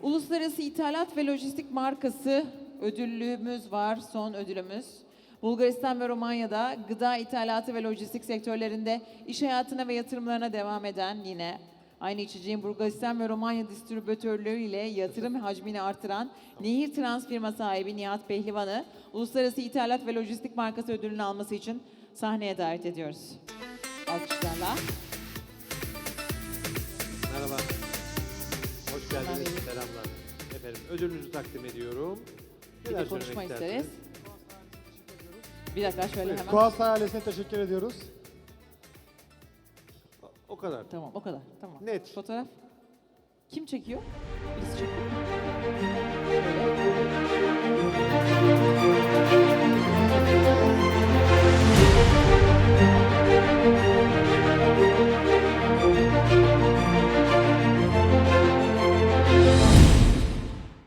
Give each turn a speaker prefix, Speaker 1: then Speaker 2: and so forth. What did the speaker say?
Speaker 1: Uluslararası İthalat ve Lojistik Markası ödülümüz var, son ödülümüz. Bulgaristan ve Romanya'da gıda ithalatı ve lojistik sektörlerinde iş hayatına ve yatırımlarına devam eden yine aynı içeceğin Bulgaristan ve Romanya distribütörlüğü ile yatırım hacmini artıran Nehir Trans firma sahibi Nihat Pehlivan'ı Uluslararası İthalat ve Lojistik Markası ödülünü alması için sahneye davet ediyoruz. Alkışlarla.
Speaker 2: Merhaba. Hoş geldiniz. Selamlar. Efendim ödülünüzü takdim ediyorum.
Speaker 1: Bir
Speaker 2: Neler
Speaker 1: de konuşma isteriz. Bir dakika şöyle hemen.
Speaker 3: Kuas ailesine teşekkür ediyoruz.
Speaker 2: O kadar.
Speaker 1: Tamam o kadar. Tamam.
Speaker 2: Net.
Speaker 1: Fotoğraf. Kim çekiyor? Birisi çekiyor.